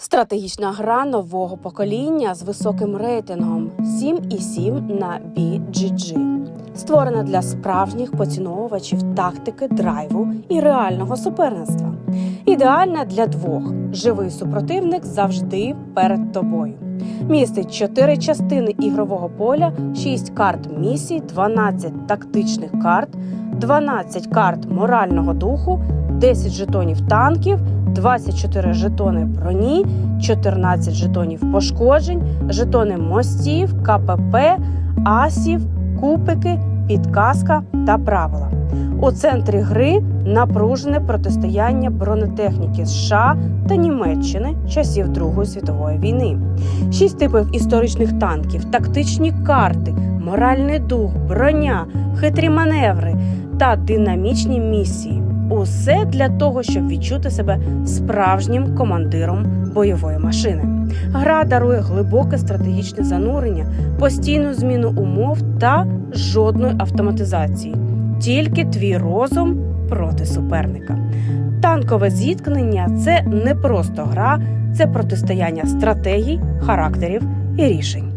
Стратегічна гра нового покоління з високим рейтингом 7,7 на BGG. Створена для справжніх поціновувачів тактики, драйву і реального суперництва. Ідеальна для двох. Живий супротивник завжди перед тобою. Містить 4 частини ігрового поля, 6 карт місій, 12 тактичних карт, 12 карт морального духу, 10 жетонів танків, 24 жетони броні, 14 жетонів пошкоджень, жетони мостів, КПП, асів, купики, підказка та правила. У центрі гри напружене протистояння бронетехніки США та Німеччини часів Другої світової війни, шість типів історичних танків, тактичні карти, моральний дух, броня, хитрі маневри та динамічні місії. Усе для того, щоб відчути себе справжнім командиром бойової машини. Гра дарує глибоке стратегічне занурення, постійну зміну умов та жодної автоматизації. Тільки твій розум проти суперника. Танкове зіткнення це не просто гра, це протистояння стратегій, характерів і рішень.